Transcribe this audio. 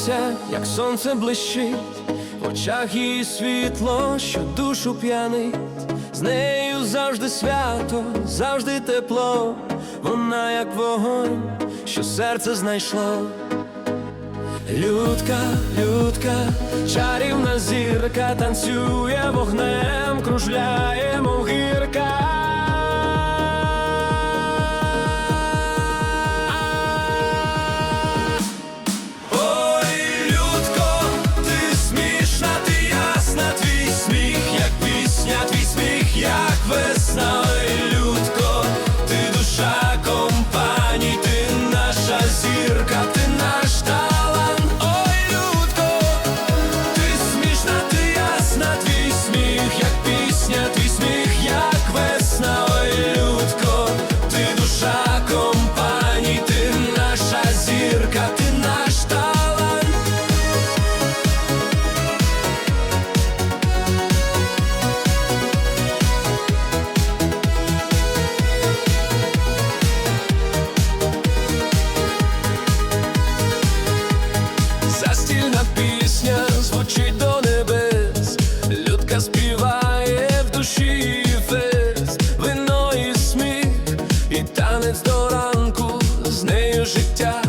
сміється, як сонце блищить, в очах її світло, що душу п'янить, з нею завжди свято, завжди тепло, вона як вогонь, що серце знайшло. Людка, людка, чарівна зірка, танцює вогнем, кружляє, мов душі фес, вино і сміх, і танець до ранку з нею життя.